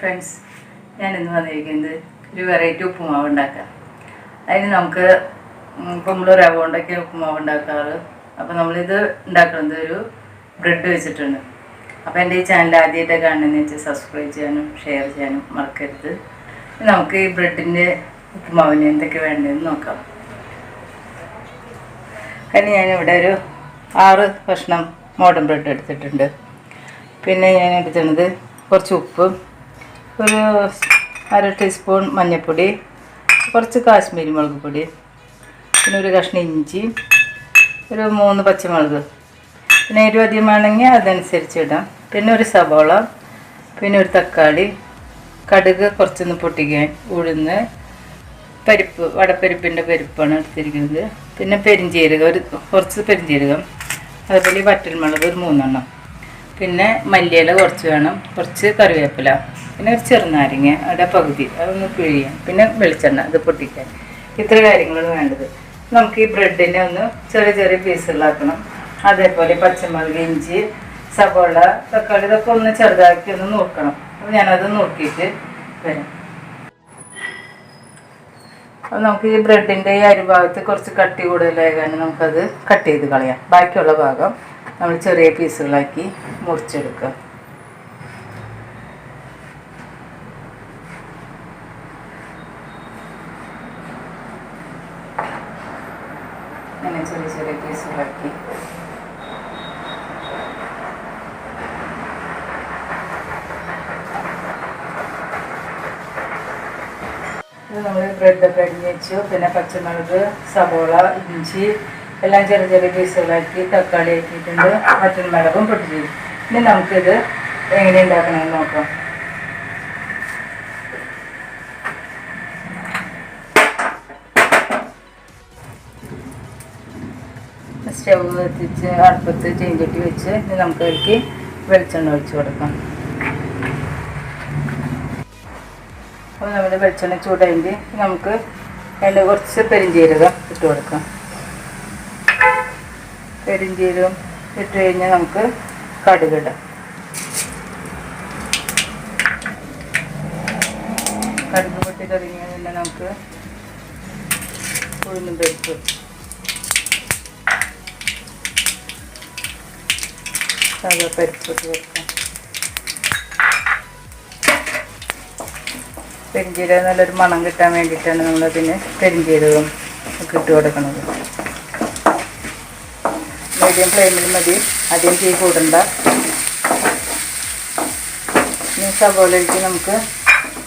Friends ഞാൻ ഇന്ന് വന്നിരിക്കുന്നത് ഒരു വെറൈറ്റി ഉപ്പുമാവ് ഉണ്ടാക്കാം അതിന് നമുക്ക് ഇപ്പം നമ്മൾ റവ കൊണ്ടൊക്കെ ഉപ്പുമാവ് ഉണ്ടാക്കാറ്. അപ്പോൾ നമ്മളിത് ഉണ്ടാക്കുന്നത് ഒരു ബ്രെഡ് വെച്ചിട്ടുണ്ട് അപ്പോൾ എന്റെ ഈ ചാനൽ ആദ്യമായിട്ട് കാണുന്നതെന്ന് വെച്ചാൽ സബ്സ്ക്രൈബ് ചെയ്യാനും ഷെയർ ചെയ്യാനും മറക്കരുത്. നമുക്ക് ഈ ബ്രെഡിന്റെ ഉപ്പുമാവിന് എന്തൊക്കെ വേണ്ടതെന്ന് നോക്കാം. കാരണം ഞാനിവിടെ ഒരു ആറ് കഷ്ണം മോഡൺ ബ്രെഡ് എടുത്തിട്ടുണ്ട്. പിന്നെ ഞാൻ എടുത്തിട്ടുണ്ട് കുറച്ച് ഉപ്പ് ഒരു അര ടീസ്പൂൺ മഞ്ഞൾപ്പൊടി കുറച്ച് കാശ്മീരി മുളക് പൊടി പിന്നെ ഒരു കഷ്ണം ഇഞ്ചി ഒരു മൂന്ന് പച്ചമുളക്. പിന്നെ എരിവ് അധികം വേണമെങ്കിൽ അതനുസരിച്ച് ഇടാം. പിന്നെ ഒരു സവോള പിന്നെ ഒരു തക്കാളി കടുക് കുറച്ചൊന്ന് പൊട്ടിക്കാൻ ഉഴുന്ന് പരിപ്പ് വടപ്പരിപ്പിന്റെ പരിപ്പാണ് എടുത്തിരിക്കുന്നത്. പിന്നെ പെരിഞ്ചീരകം ഒരു കുറച്ച് പെരിഞ്ചീരകം അതുപോലെ വറ്റൽമുളക് ഒരു മൂന്നെണ്ണം. പിന്നെ മല്ലിയില കുറച്ച് വേണം. കുറച്ച് കറിവേപ്പില പിന്നെ ഒരു ചെറുനാരങ്ങ അവിടെ പകുതി. അതൊന്ന് പിഴിയാം. പിന്നെ വെളിച്ചെണ്ണ ഇത് പൊട്ടിക്കാൻ. ഇത്ര കാര്യങ്ങളാണ് വേണ്ടത്. നമുക്ക് ഈ ബ്രെഡിനെ ഒന്ന് ചെറിയ ചെറിയ പീസുകളാക്കണം. അതേപോലെ പച്ചമുളക് ഇഞ്ചി സവോള തക്കാളി ഇതൊക്കെ ഒന്ന് ചെറുതാക്കി ഒന്ന് നോക്കണം. അപ്പോൾ ഞാനത് നോക്കിയിട്ട് വരാം. അപ്പോൾ നമുക്ക് ഈ ബ്രെഡിന്റെ ഈ അരിഭാഗത്ത് കുറച്ച് കട്ടി കൂടുതലായ കാരണം നമുക്കത് കട്ട് ചെയ്ത് കളയാം. ബാക്കിയുള്ള ഭാഗം നമ്മൾ ചെറിയ പീസുകളാക്കി മുറിച്ചെടുക്കുക അങ്ങനെ ചെറിയ ചെറിയ പീസുകളാക്കി. നമ്മൾ ബ്രെഡൊക്കെ അരിഞ്ഞ് വെച്ചു. പിന്നെ പച്ചമുളക് സവോള ഇഞ്ചി എല്ലാം ചെറിയ ചെറിയ പീസുകളാക്കി തക്കാളി ആക്കിയിട്ടുണ്ട് പച്ചമുളകും പൊട്ടിച്ചു ഇനി നമുക്കിത് എങ്ങനെ ഉണ്ടാക്കണമെന്ന് നോക്കാം. സ്റ്റവ് കത്തിച്ച് അടുപ്പത്ത് ചീഞ്ചട്ടി വെച്ച് ഇനി നമുക്ക് അതിലേക്ക് വെളിച്ചെണ്ണ ഒഴിച്ചു കൊടുക്കാം. അപ്പോൾ നമ്മുടെ വെളിച്ചെണ്ണ ചൂടായി നമുക്ക് എണ്ണ കുറച്ച് പെരിഞ്ചീരകം ഇട്ട് കൊടുക്കാം. പെരിഞ്ചീരകം ഇട്ട് കഴിഞ്ഞാൽ നമുക്ക് കടുകിടാം കടുക് പൊട്ടി തുടങ്ങിയാൽ പിന്നെ നമുക്ക് ഉഴുന്നും പരിപ്പ് സാധാ പരിപ്പ് ഇട്ട് കൊടുക്കാം. പെരിഞ്ചീരകം നല്ലൊരു മണം കിട്ടാൻ വേണ്ടിയിട്ടാണ് നമ്മളതിന് പെരിഞ്ചീരകം ഒക്കെ ഇട്ട് കൊടുക്കുന്നത്. മീഡിയം ഫ്ലെയിമിൽ മതി. അധികം തീ കൂടണ്ട. ഇനി നമുക്ക്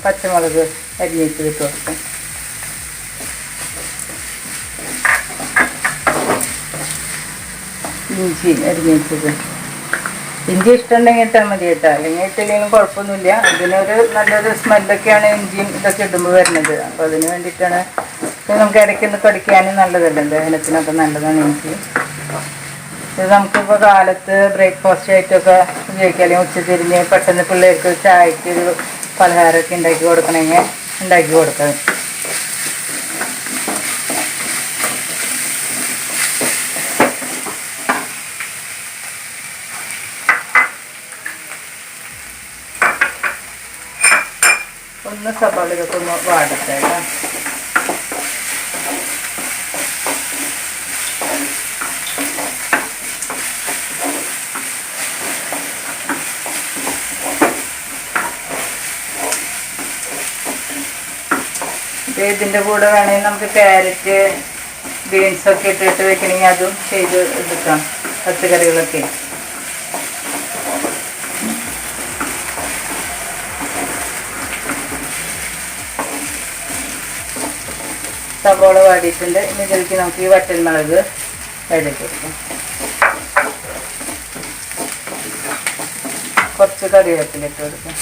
പച്ചമുളക് അരിഞ്ഞിട്ട് ഇട്ട് കൊടുക്കാം. ഇഞ്ചി അരിഞ്ഞിട്ടത്. ഇഞ്ചി ഇഷ്ടമുണ്ടെങ്കിൽ ഇട്ടാൽ മതി കേട്ടോ. അല്ലെങ്കിൽ ഇട്ടില്ലെങ്കിലും കുഴപ്പമൊന്നുമില്ല. അതിനൊരു നല്ലൊരു സ്മെല്ലൊക്കെയാണ് ഇഞ്ചിയും ഇതൊക്കെ ഇടുമ്പോൾ വരുന്നത്. അപ്പോൾ അതിന് വേണ്ടിയിട്ടാണ് നമുക്ക് ഇടയ്ക്കൊന്ന് കടിക്കാനും നല്ലതല്ലേ? ദഹനത്തിനൊക്കെ നല്ലതാണ് ഇഞ്ചി ഇത് നമുക്കിപ്പോൾ കാലത്ത് ബ്രേക്ക്ഫാസ്റ്റ് ആയിട്ടൊക്കെ ഉപയോഗിക്കാം അല്ലെങ്കിൽ ഉച്ചതിരിഞ്ഞ് പെട്ടെന്ന് പിള്ളേർക്ക് ചായക്ക് ഒരു പലഹാരമൊക്കെ ഉണ്ടാക്കി കൊടുക്കണമെങ്കിൽ ഉണ്ടാക്കി കൊടുക്കാം ഒന്ന് സവാള ഒന്ന് വാടട്ടെ ഇതിന്റെ കൂടെ വേണമെങ്കിൽ നമുക്ക് ക്യാരറ്റ് ബീൻസ് ഒക്കെ ഇട്ടിട്ട് വെക്കണമെങ്കിൽ അതും ചെയ്ത് എടുക്കാം. പച്ചക്കറികളൊക്കെ സവോള വാടിയിട്ടുണ്ട്. ഇനി ഇതിലേക്ക് നമുക്ക് ഈ വറ്റൽമുളക് ഇടയ്ക്ക് കൊടുക്കാം കുറച്ച് കറിവേപ്പിലിട്ട് കൊടുക്കാം.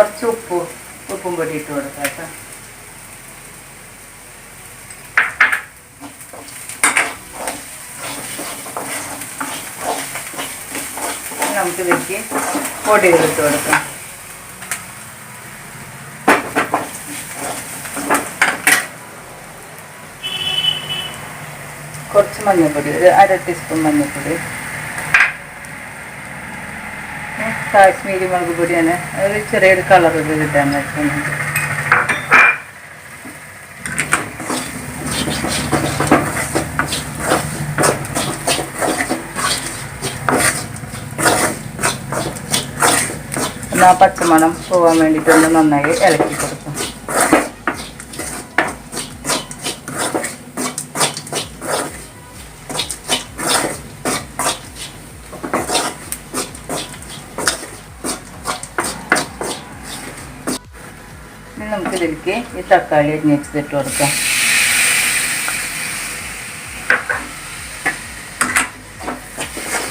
കുറച്ച് ഉപ്പ് ഉപ്പും പൊടി ഇട്ട് കൊടുക്കാം കേട്ടോ. നമുക്ക് ഇതിലേക്ക് പൊടികൾ ഇട്ട് കൊടുക്കാം. കുറച്ച് മഞ്ഞൾപ്പൊടി ഒരു അര ടീസ്പൂൺ മഞ്ഞൾപ്പൊടി. കാശ്മീരി മുളക് പൊടിയാണ് ഒരു ചെറിയൊരു കളർ ഇത് കിട്ടാൻ എന്നാ പച്ചമണം പോകാൻ വേണ്ടിയിട്ടൊന്ന് നന്നായി ഇളക്കി കൊടുക്കും ഇനി നമുക്ക് ഇതിലേക്ക് ഈ തക്കാളി അരിഞ്ഞിട്ട് കൊടുക്കാം.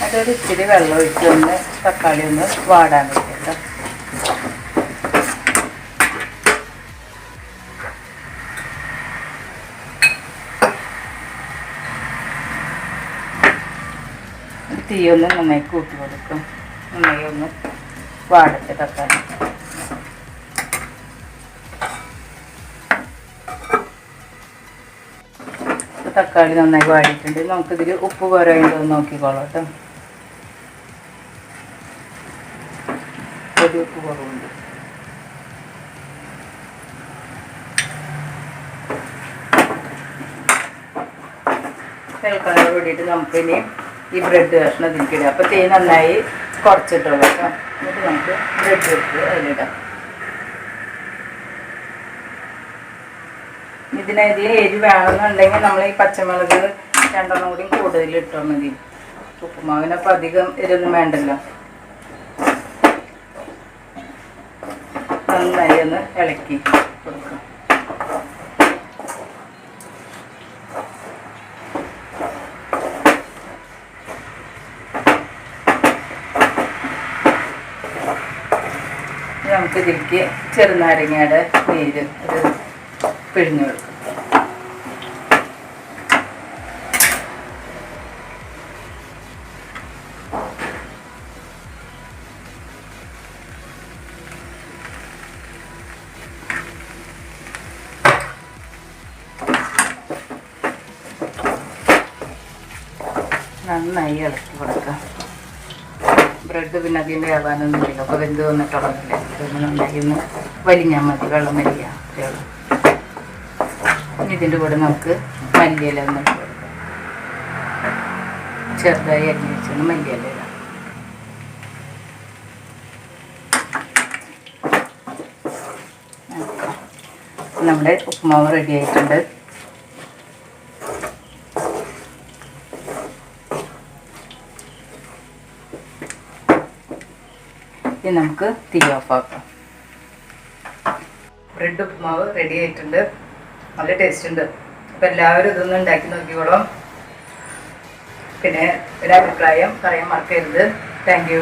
അതൊരു ഇച്ചിരി വെള്ളം ഒഴിച്ച് തക്കാളി ഒന്ന് വാടാൻ വെക്കാം തീയൊന്ന് നന്നായി കൂട്ടി കൊടുക്കും. നന്നായി ഒന്ന് വാടത്തെ തക്കാളി. തക്കാളി നന്നായി വാടിയിട്ടുണ്ട്. നമുക്കിതിൽ ഉപ്പ് കുറയുണ്ടോ നോക്കിക്കോളാം കേട്ടോ. ഒരു ഉപ്പ് കുറവുണ്ട്. തൽക്കാലം കൂടിയിട്ട് നമുക്കിനി ഈ ബ്രെഡ് കഷ്ണം ഇതിലേക്കിടാം അപ്പോൾ തീ നന്നായി കുറച്ചിട്ടുള്ളൂ കേട്ടോ. എന്നിട്ട് നമുക്ക് ബ്രെഡ് എടുത്ത് അതിലിടാം. ഇതിനതിൽ എരി വേണമെന്നുണ്ടെങ്കിൽ നമ്മൾ ഈ പച്ചമുളക് രണ്ടെണ്ണം കൂടി കൂടുതൽ ഇട്ടാൽ മതി. ഉപ്പുമാവിനപ്പോൾ അധികം എരിവൊന്നും വേണ്ടല്ലോ. നന്നായി ഒന്ന് ഇളക്കി കൊടുക്കാം. നമുക്ക് ഇതിലേക്ക് ചെറുനാരങ്ങയുടെ നീര് ഒരു പിഴിഞ്ഞു കൊടുക്കും. നന്നായി ഇളക്കി കൊടുക്കാം ബ്രെഡ് പിന്നെ അതിന്റെ ആവാനൊന്നും ഇല്ല. അപ്പോൾ വെന്ത് വന്നിട്ടുള്ളതല്ലേ നന്നായി ഒന്ന് വലിഞ്ഞാൽ മതി. വെള്ളം വലിയ. ഇനി ഇതിന്റെ കൂടെ നമുക്ക് മല്ലിയില ഒന്ന് ചെറുതായി അരിഞ്ഞ് വെച്ചാണ് മല്ലിയില. നമ്മുടെ ഉപ്പുമാവ് റെഡി ആയിട്ടുണ്ട്. ഇനി നമുക്ക് തീ ഓഫ് ആക്കാം. ബ്രെഡ് ഉപ്പുമാവ് റെഡി ആയിട്ടുണ്ട്. നല്ല ടേസ്റ്റ് ഉണ്ട്. അപ്പം എല്ലാവരും ഇതൊന്നും ഉണ്ടാക്കി നോക്കിക്കോളാം. പിന്നെ ഒരു അഭിപ്രായം പറയാൻ മറക്കരുത്. Thank you